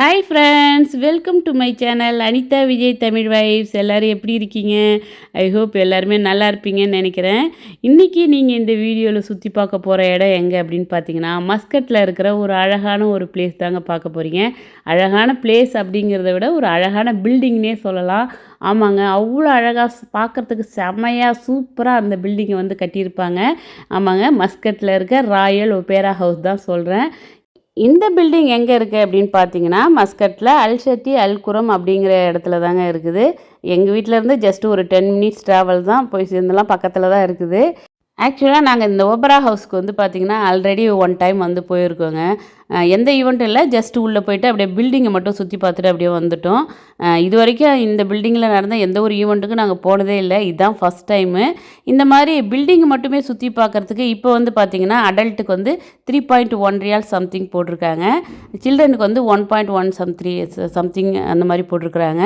Hi friends welcome to my channel Anitha Vijay Tamil vibes எல்லோரும் எப்படி இருக்கீங்க? I hope எல்லாருமே நல்லா இருப்பீங்கன்னு நினைக்கிறேன். இன்றைக்கி நீங்கள் இந்த வீடியோவில் சுற்றி பார்க்க போகிற இடம் எங்கே அப்படின்னு பார்த்தீங்கன்னா மஸ்கட்டில் இருக்கிற ஒரு அழகான ஒரு பிளேஸ் தாங்க பார்க்க போகிறீங்க அழகான பிளேஸ் அப்படிங்கிறத விட ஒரு அழகான பில்டிங்னே சொல்லலாம். ஆமாங்க அவ்வளோ அழகாக பார்க்குறதுக்கு செம்மையாக சூப்பராக அந்த பில்டிங்கை வந்து கட்டியிருப்பாங்க. ஆமாங்க மஸ்கட்டில் இருக்க ராயல் ஒபேரா ஹவுஸ் தான் சொல்கிறேன் இந்த பில்டிங் எங்கே இருக்குது அப்படின்னு பார்த்தீங்கன்னா மஸ்கட்டில் அல்ஷட்டி அல்குரம் அப்படிங்கிற இடத்துல தாங்க இருக்குது. எங்கள் வீட்டிலேருந்து ஜஸ்ட் ஒரு டென் மினிட்ஸ் ட்ராவல் தான் போய் சேர்ந்தெல்லாம் பக்கத்தில் தான் இருக்குது. ஆக்சுவலாக நாங்கள் இந்த ஓபரா ஹவுஸ்க்கு வந்து பார்த்திங்கன்னா ஆல்ரெடி ஒன் டைம் வந்து போயிருக்கோங்க. எந்த ஈவெண்ட்டும் இல்லை ஜஸ்ட் உள்ளே போயிட்டு அப்படியே பில்டிங்கை மட்டும் சுற்றி பார்த்துட்டு அப்படியே வந்துட்டோம். இது வரைக்கும் இந்த பில்டிங்கில் நடந்த எந்த ஒரு ஈவெண்ட்டுக்கும் நாங்கள் போனதே இல்லை. இதுதான் ஃபஸ்ட் டைமு இந்த மாதிரி பில்டிங் மட்டுமே சுற்றி பார்க்குறதுக்கு இப்போ வந்து பார்த்திங்கன்னா அடல்ட்டுக்கு வந்து three point one riyal something போட்டிருக்காங்க. சில்ட்ரனுக்கு வந்து one point one some three something அந்த மாதிரி போட்டிருக்கிறாங்க.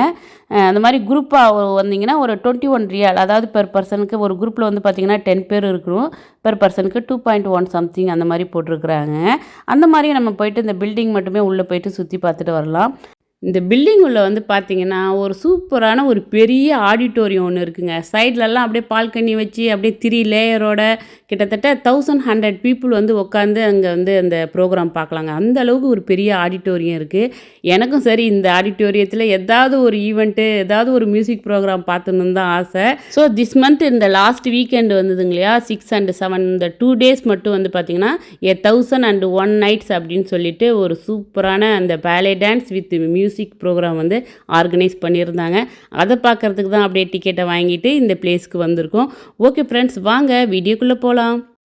அந்த மாதிரி குரூப்பாக வந்தீங்கன்னா ஒரு டுவெண்ட்டி ஒன் ரியால் அதாவது பெர் பர்சனுக்கு ஒரு குரூப்பில் வந்து பார்த்திங்கன்னா டென் பேர் இருக்கிறோம். பெர் பர்சனுக்கு டூ பாயிண்ட் ஒன் சம்திங் அந்த மாதிரி போட்டிருக்கிறாங்க. அந்த மாதிரி நம்ம போயிட்டு இந்த பில்டிங் மட்டுமே உள்ளே போயிட்டு சுற்றி பார்த்துட்டு வரலாம். இந்த பில்டிங் உள்ள வந்து பார்த்தீங்கன்னா ஒரு சூப்பரான ஒரு பெரிய ஆடிட்டோரியம் ஒன்று இருக்குங்க. சைட்லலாம் அப்படியே பால்கனி வச்சு அப்படியே த்ரீ லேயரோட கிட்டத்தட்ட தௌசண்ட் ஹண்ட்ரட் பீப்புள் வந்து உட்காந்து அங்கே வந்து அந்த ப்ரோக்ராம் பார்க்கலாங்க அந்த அளவுக்கு ஒரு பெரிய ஆடிட்டோரியம் இருக்குது எனக்கும் சரி இந்த ஆடிட்டோரியத்தில் ஏதாவது ஒரு ஈவெண்ட்டு ஏதாவது ஒரு மியூசிக் ப்ரோக்ராம் பார்த்துன்னு தான் ஆசை. ஸோ திஸ் மந்த் இந்த லாஸ்ட் வீக்கெண்டு வந்ததுங்க இல்லையா? சிக்ஸ் அண்ட் செவன் இந்த டூ டேஸ் மட்டும் வந்து பார்த்திங்கன்னா a thousand and one nights அப்படின்னு சொல்லிட்டு ஒரு சூப்பரான அந்த ballet dance with music program வந்து ஆர்கனைஸ் பண்ணியிருந்தாங்க. அதை பார்க்குறதுக்கு தான் அப்படியே டிக்கெட்டை வாங்கிட்டு இந்த பிளேஸ்க்கு வந்திருக்கோம். ஓகே ஃப்ரெண்ட்ஸ் வாங்க வீடியோக்குள்ளே போகலாம்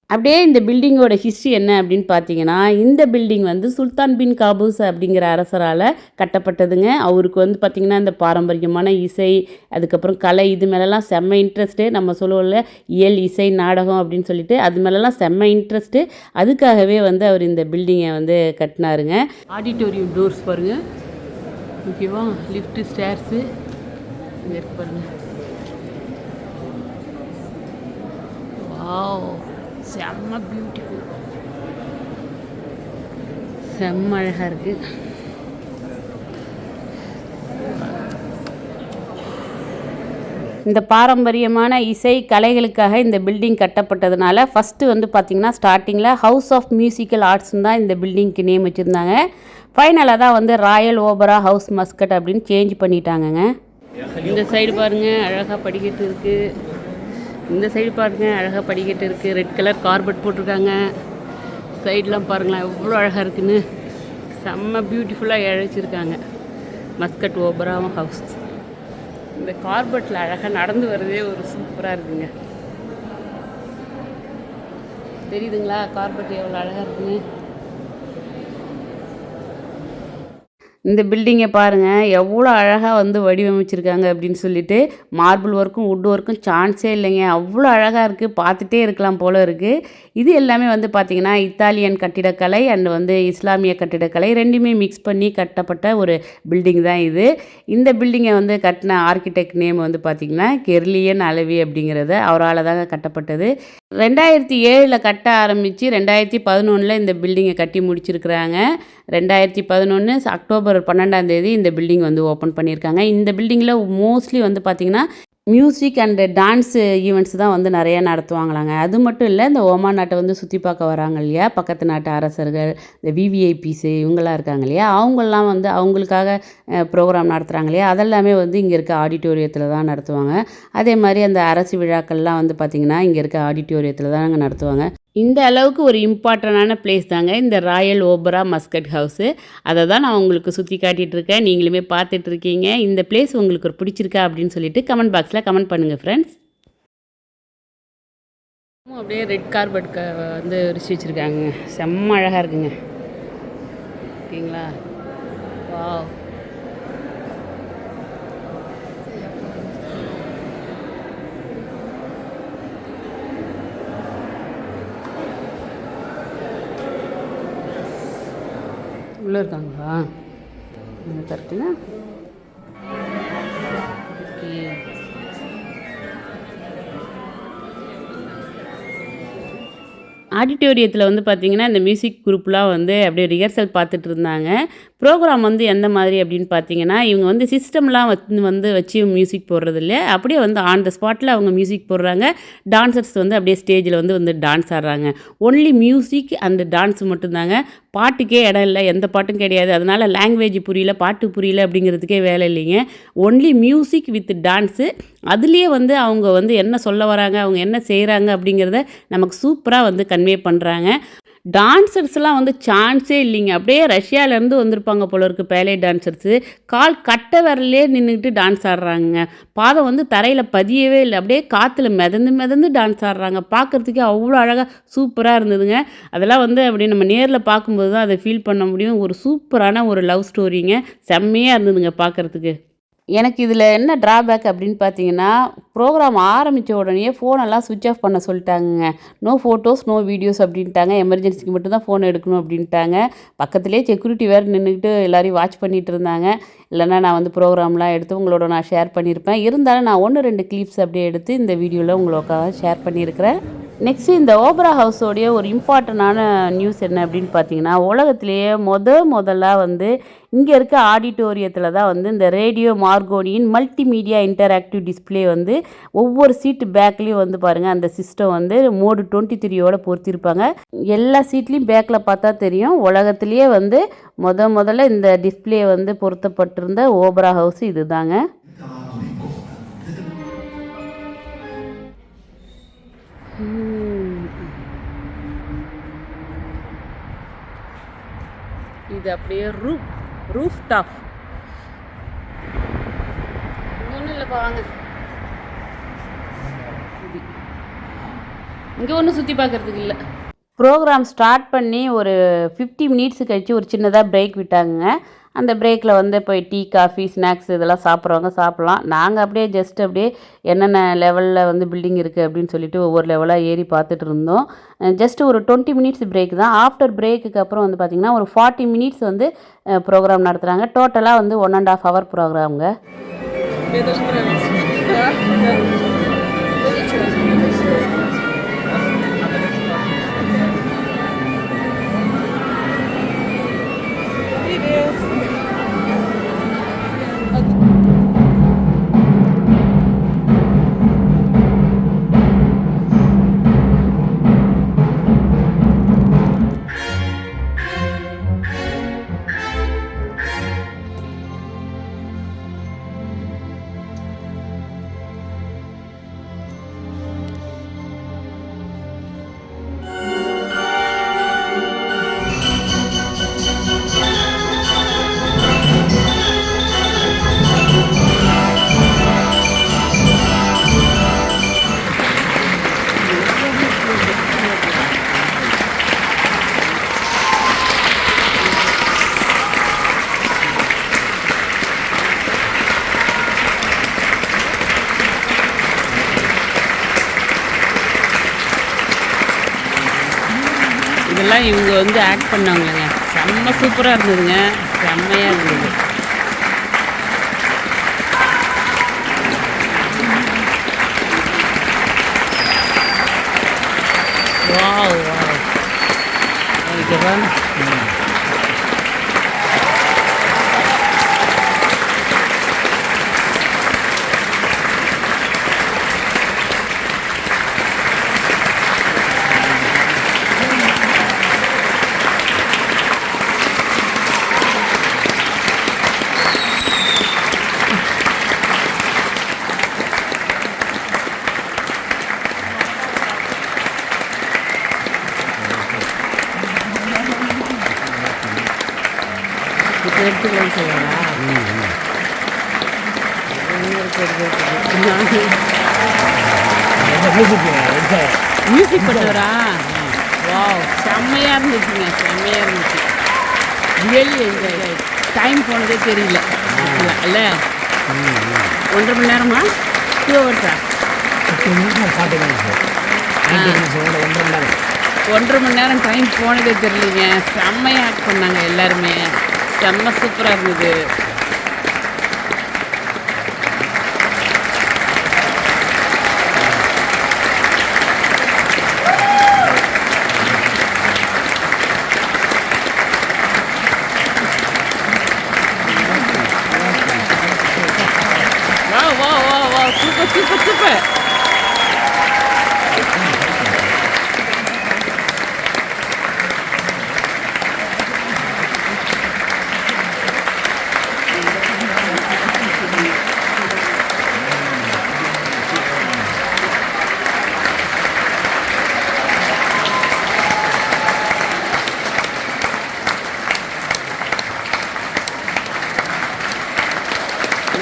அப்படியே இந்த பில்டிங்கோட ஹிஸ்ட்ரி என்ன அப்படின்னு பார்த்தீங்கன்னா இந்த பில்டிங் வந்து சுல்தான் பின் காபூஸ் அப்படிங்கிற அரசரால் கட்டப்பட்டதுங்க. அவருக்கு வந்து பார்த்திங்கன்னா இந்த பாரம்பரியமான இசை அதுக்கப்புறம் கலை இது மேலெல்லாம் செம்ம இன்ட்ரெஸ்ட்டு நம்ம சொல்லுவோம்ல இயல் இசை நாடகம் அப்படின்னு சொல்லிட்டு அது மேலெல்லாம் செம்ம இன்ட்ரெஸ்ட்டு அதுக்காகவே வந்து அவர் இந்த பில்டிங்கை வந்து கட்டினாருங்க. ஆடிட்டோரியம் டோர்ஸ் பாருங்கள் ஓகேவா? லிஃப்ட்டு ஸ்டேர்ஸு இங்கே இருக்கு பாருங்கள் வாவ் செம்ம பியூட்டிஃபுல் செம்ம அழகாக இருக்குது இந்த பாரம்பரியமான இசை கலைகளுக்காக இந்த பில்டிங் கட்டப்பட்டதுனால ஃபஸ்ட்டு வந்து பார்த்திங்கன்னா ஸ்டார்டிங்கில் ஹவுஸ் ஆஃப் மியூசிக்கல் ஆர்ட்ஸ்னு தான் இந்த பில்டிங்க்கு நேம் வச்சுருந்தாங்க. ஃபைனலாக தான் வந்து ராயல் ஓபரா ஹவுஸ் மஸ்கட் அப்படின்னு சேஞ்ச் பண்ணிட்டாங்கங்க. இந்த சைடு பாருங்கள் அழகாக படிக்கட்டு இருக்குது இந்த சைடு பாருங்கள் அழகாக படிக்கட்டு இருக்குது ரெட் கலர் கார்பெட் போட்டிருக்காங்க. சைட்லாம் பாருங்களேன் எவ்வளோ அழகாக இருக்குன்னு. செம்ம பியூட்டிஃபுல்லாக இழைச்சிருக்காங்க. மஸ்கட் ஓபராவும் ஹவுஸ் இந்த கார்பெட்டில் அழகாக நடந்து வர்றதே ஒரு சூப்பராக இருக்குங்க. தெரியுதுங்களா கார்பெட் எவ்வளோ அழகாக இருக்குன்னு? இந்த பில்டிங்கை பாருங்கள் எவ்வளோ அழகாக வந்து வடிவமைச்சிருக்காங்க அப்படின்னு சொல்லிட்டு மார்பிள் ஒர்க்கும் வுட் ஒர்க்கும் சான்ஸே இல்லைங்க. அவ்வளோ அழகாக இருக்குது பார்த்துட்டே இருக்கலாம் போல் இருக்குது இது எல்லாமே வந்து பார்த்திங்கன்னா இத்தாலியன் கட்டிடக்கலை அண்ட் வந்து இஸ்லாமிய கட்டிடக்கலை ரெண்டுமே மிக்ஸ் பண்ணி கட்டப்பட்ட ஒரு பில்டிங் தான் இது. இந்த பில்டிங்கை வந்து கட்டின ஆர்கிடெக்ட் நேம் வந்து பார்த்திங்கன்னா கெர்லியன் அளவி அப்படிங்கிறத அவரால் தாங்க கட்டப்பட்டது. ரெண்டாயிரத்தி ஏழில் கட்ட ஆரம்பித்து ரெண்டாயிரத்தி பதினொன்றில் இந்த பில்டிங்கை கட்டி முடிச்சிருக்கிறாங்க. ரெண்டாயிரத்தி பதினொன்று அக்டோபர் பன்னெண்டாம் தேதி இந்த பில்டிங் வந்து ஓப்பன் பண்ணியிருக்காங்க. இந்த பில்டிங்கில் மோஸ்ட்லி வந்து பார்த்திங்கன்னா மியூசிக் அண்டு டான்ஸ் ஈவெண்ட்ஸ் தான் வந்து நிறையா நடத்துவாங்களாங்க. அது மட்டும் இல்லை இந்த ஓமான் நாட்டை வந்து சுற்றி பார்க்க வராங்க இல்லையா? பக்கத்து நாட்டு அரசர்கள் இந்த விவிஐபிஸு இவங்கெல்லாம் இருக்காங்க இல்லையா? அவங்கெல்லாம் வந்து அவங்களுக்காக ப்ரோக்ராம் நடத்துகிறாங்க இல்லையா? அதெல்லாமே வந்து இங்கே இருக்க ஆடிட்டோரியத்தில் தான் நடத்துவாங்க. அதே மாதிரி அந்த அரசு விழாக்கள்லாம் வந்து பார்த்திங்கன்னா இங்கே இருக்க ஆடிட்டோரியத்தில் தான் அங்கே நடத்துவாங்க. இந்த அளவுக்கு ஒரு இம்பார்ட்டண்டான பிளேஸ் தாங்க இந்த ராயல் ஓபரா மஸ்கட் ஹவுஸு அதை தான் நான் உங்களுக்கு சுற்றி காட்டிகிட்டு இருக்கேன். நீங்களுமே பார்த்துட்ருக்கீங்க இந்த பிளேஸ் உங்களுக்கு ஒரு பிடிச்சிருக்கா அப்படின்னு சொல்லிட்டு கமெண்ட் பாக்ஸில் கமெண்ட் பண்ணுங்கள் ஃப்ரெண்ட்ஸ் அப்படியே ரெட் கார்பெட் க வந்து ரிச்சு வச்சுருக்காங்க. செம்ம அழகாக இருக்குங்க. ஓகேங்களா? வாவ் உள்ளே இருக்காங்களா? இந்த கரெக்டில் ஓகே. ஆடிட்டோரியத்தில் வந்து பார்த்திங்கன்னா இந்த மியூசிக் குரூப்லாம் வந்து அப்படியே ரிஹர்சல் பார்த்துட்டு இருந்தாங்க. ப்ரோக்ராம் வந்து எந்த மாதிரி அப்படின்னு பார்த்தீங்கன்னா இவங்க வந்து சிஸ்டம்லாம் வந்து வந்து வச்சு மியூசிக் போடுறது இல்லை அப்படியே வந்து ஆன் த ஸ்பாட்டில் அவங்க மியூசிக் போடுறாங்க. டான்சர்ஸ் வந்து அப்படியே ஸ்டேஜில் வந்து வந்து டான்ஸ் ஆடுறாங்க. ஒன்லி மியூசிக் அந்த டான்ஸ் மட்டும்தாங்க. பாட்டுக்கே இடம் இல்லை. எந்த பாட்டும் கிடையாது. அதனால் லாங்குவேஜ் புரியல பாட்டு புரியல அப்படிங்கிறதுக்கே வேலை இல்லைங்க. ஒன்லி மியூசிக் வித் டான்ஸு அதுலேயே வந்து அவங்க வந்து என்ன சொல்ல வராங்க அவங்க என்ன செய்கிறாங்க அப்படிங்கிறத நமக்கு சூப்பராக வந்து கன்வே பண்ணுறாங்க டான்சர்ஸ்லாம் வந்து சான்ஸே இல்லைங்க. அப்படியே ரஷ்யாவிலேருந்து வந்திருப்பாங்க போல இருக்கு பேலே டான்சர்ஸு கால் கட்டை விரலே நின்றுக்கிட்டு டான்ஸ் ஆடுறாங்க பாதம் வந்து தரையில் பதியவே இல்லை. அப்படியே காற்றுல மிதந்து மிதந்து டான்ஸ் ஆடுறாங்க. பார்க்குறதுக்கே அவ்வளோ அழகாக சூப்பராக இருந்ததுங்க. அதெல்லாம் வந்து அப்படி நம்ம நேரில் பார்க்கும்போது தான் அதை ஃபீல் பண்ண முடியும். ஒரு சூப்பரான ஒரு லவ் ஸ்டோரிங்க செம்மையாக இருந்ததுங்க பார்க்குறதுக்கு. எனக்கு இதில் என்ன ட்ராபேக் அப்படின்னு பார்த்தீங்கன்னா ப்ரோக்ராம் ஆரம்பித்த உடனே ஃபோனெல்லாம் சுவிட்ச் ஆஃப் பண்ண சொல்லிட்டாங்கங்க. நோ ஃபோட்டோஸ் நோ வீடியோஸ் அப்படின்ட்டாங்க. எமர்ஜென்சிக்கு மட்டும் தான் ஃபோன் எடுக்கணும் அப்படின்ட்டாங்க. பக்கத்துலேயே செக்யூரிட்டி வேறு நின்றுக்கிட்டு எல்லோரையும் வாட்ச் பண்ணிகிட்டு இருந்தாங்க. இல்லைன்னா நான் வந்து ப்ரோக்ராம்லாம் எடுத்து உங்களோட நான் ஷேர் பண்ணியிருப்பேன். இருந்தாலும் நான் ஒன்று ரெண்டு கிளிப்ஸ் அப்படியே எடுத்து இந்த வீடியோவில் உங்களுக்காக ஷேர் பண்ணியிருக்கிறேன். நெக்ஸ்ட் இந்த ஓபரா ஹவுஸோடைய ஒரு இம்பார்ட்டண்டான நியூஸ் என்ன அப்படின்னு பார்த்தீங்கன்னா உலகத்திலேயே முத முதல்ல வந்து இங்கே இருக்க ஆடிட்டோரியத்தில் தான் வந்து இந்த ரேடியோ மார்கோனியின் மல்டிமீடியா இன்டராக்டிவ் டிஸ்ப்ளே வந்து ஒவ்வொரு சீட்டு பேக்லேயும் வந்து பாருங்கள் அந்த சிஸ்டம் வந்து மோடு டுவெண்ட்டி த்ரீயோட பொருத்திருப்பாங்க. எல்லா சீட்லேயும் பேக்கில் பார்த்தா தெரியும். உலகத்திலேயே வந்து முத முதல்ல இந்த டிஸ்ப்ளே வந்து பொருத்தப்பட்டிருந்த ஓபரா ஹவுஸ் இதுதாங்க. இது அப்படியே ரூப் ரூஃப் டாப் ஒன்றும் இல்லைப்பா வாங்க. இங்கே. ஒன்றும் சுற்றி பார்க்குறதுக்கு இல்லை. ப்ரோக்ராம் ஸ்டார்ட் பண்ணி ஒரு ஃபிஃப்டி மினிட்ஸ் கழித்து ஒரு சின்னதாக பிரேக் விட்டாங்க. அந்த பிரேக்கில் வந்து போய் டீ காஃபி ஸ்நாக்ஸ் இதெல்லாம் சாப்பிட்றவங்க சாப்பிட்லாம். நாங்கள் அப்படியே ஜஸ்ட் அப்படியே என்னென்ன லெவலில் வந்து பில்டிங் இருக்குது அப்படின்னு சொல்லிட்டு ஒவ்வொரு லெவலாக ஏறி பார்த்துட்டு இருந்தோம். ஜஸ்ட் ஒரு டுவெண்ட்டி மினிட்ஸ் பிரேக் தான். ஆஃப்டர் பிரேக்குக்கு அப்புறம் வந்து பார்த்திங்கன்னா ஒரு ஃபார்ட்டி மினிட்ஸ் வந்து ப்ரோக்ராம் நடத்துகிறாங்க டோட்டலாக வந்து ஒன் அண்ட் ஆஃப் ஹவர் ப்ரோக்ராமுங்க இதெல்லாம் இவங்க வந்து ஆக்ட் பண்ணாங்களேங்க செம்ம சூப்பராக இருந்ததுங்க. செம்மையாக இருந்தது. வாவ் வாவ் ஓகேவா பாருங்க. இப்போ எடுத்துக்கலாம் மியூசிக் பண்ணுறா வாவ் செம்மையாக இருந்துச்சுங்க செம்மையாக இருந்துச்சு. ரியலி என்ஜாய் டைம் போனதே தெரியல. இல்லை? ஒன்றரை மணி நேரமா? டூ ஹவர்ஸா ஒன்றரை மணி நேரம் டைம் போனதே தெரியலீங்க. செம்மையாக ஆக்ட் பண்ணாங்க எல்லாருமே. செம்ம சூப்பராக இருந்தது Super, super, super!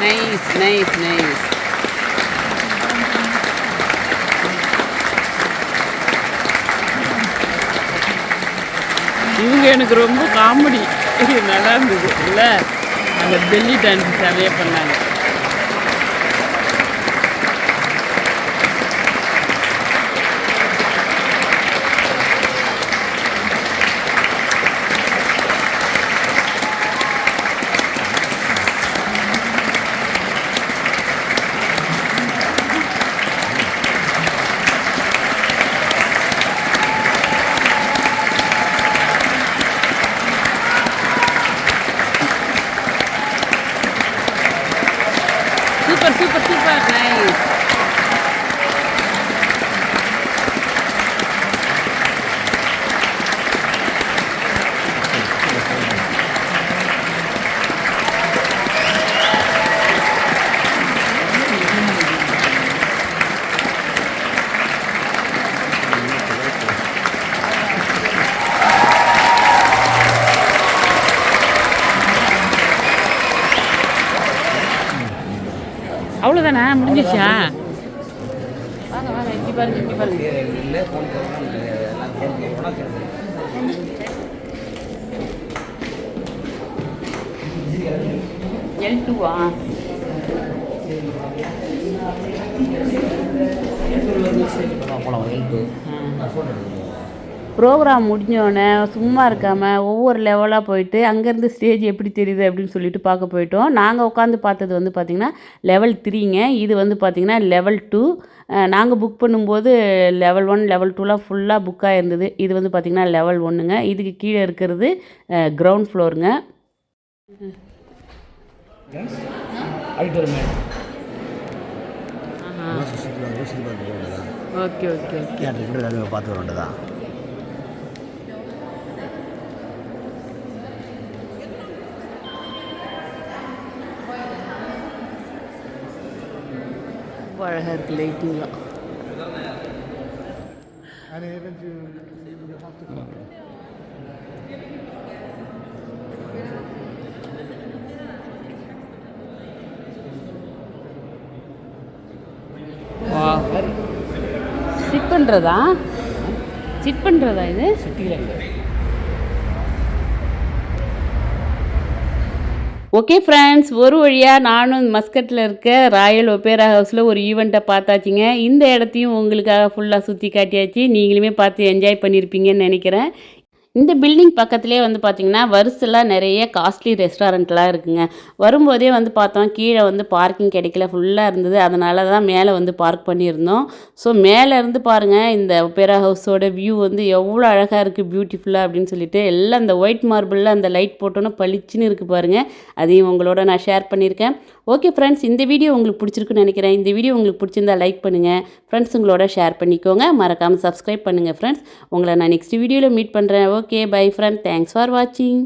Nice nice nice இவங்க எனக்கு ரொம்ப காமெடி நல்லா இருந்தது. இல்லை? அந்த பெல்லி டான்ஸ் நிறைய பண்ணாங்க. அவ்வளோதானே முடிஞ்சிச்சா வாங்க வாங்க இப்படி பாருங்க இப்படி பாருங்க எல் டூவா ப்ரோக்ராம் முடிஞ்சோடனே சும்மா இருக்காமல் ஒவ்வொரு லெவலாக போயிட்டு அங்கேருந்து ஸ்டேஜ் எப்படி தெரியுது அப்படின்னு சொல்லிட்டு பார்க்க போயிட்டோம். நாங்கள் உட்காந்து பார்த்தது வந்து பார்த்திங்கன்னா லெவல் த்ரீங்க இது வந்து பார்த்திங்கன்னா லெவல் டூ நாங்கள் புக் பண்ணும்போது லெவல் ஒன் லெவல் டூலாம் ஃபுல்லாக புக்காக இருந்தது இது வந்து பார்த்திங்கன்னா லெவல் ஒன்றுங்க இதுக்கு கீழே இருக்கிறது கிரவுண்ட் ஃப்ளோருங்க ஓகே ஓகே பார்த்து வர ரொம்ப அழகாக இருக்குது லைட்டிங்லாம் சிட் பண்ணுறதா சிட் பண்ணுறதா இது? ஓகே ஃப்ரெண்ட்ஸ் ஒரு வழியாக நானும் மஸ்கட்டில் இருக்க ராயல் ஒப்பேரா ஹவுஸில் ஒரு ஈவெண்ட்டை பார்த்தாச்சுங்க. இந்த இடத்தையும் உங்களுக்காக ஃபுல்லாக சுற்றி காட்டியாச்சு. நீங்களுமே பார்த்து என்ஜாய் பண்ணியிருப்பீங்கன்னு நினைக்கிறேன். இந்த பில்டிங் பக்கத்துலேயே வந்து பார்த்திங்கன்னா வரிசலாக நிறைய காஸ்ட்லி ரெஸ்டாரண்ட்லாம் இருக்குங்க. வரும்போதே வந்து பார்த்தோம் கீழே வந்து பார்க்கிங் கிடைக்கல ஃபுல்லாக இருந்தது. அதனால தான் மேலே வந்து பார்க் பண்ணியிருந்தோம். ஸோ மேலே இருந்து பாருங்கள் இந்த ஒப்பேரா ஹவுஸோட வியூ வந்து எவ்வளோ அழகாக இருக்குது பியூட்டிஃபுல்லாக அப்படின்னு சொல்லிட்டு. எல்லாம் இந்த ஒயிட் மார்பிளில் அந்த லைட் போட்டோன்னே பளிச்சுன்னு இருக்குது பாருங்கள் அதையும் உங்களோட நான் ஷேர் பண்ணியிருக்கேன். ஓகே ஃப்ரெண்ட்ஸ் இந்த வீடியோ உங்களுக்கு பிடிச்சிருக்குன்னு நினைக்கிறேன். இந்த வீடியோ உங்களுக்கு பிடிச்சிருந்தா லைக் பண்ணுங்கள் ஃப்ரெண்ட்ஸுங்களோட ஷேர் பண்ணிக்கோங்க. மறக்காமல் சப்ஸ்கிரைப் பண்ணுங்கள் ஃப்ரெண்ட்ஸ் உங்களை நான் நெக்ஸ்ட் வீடியோவில் மீட் பண்ணுறேன் okay okay bye friend thanks for watching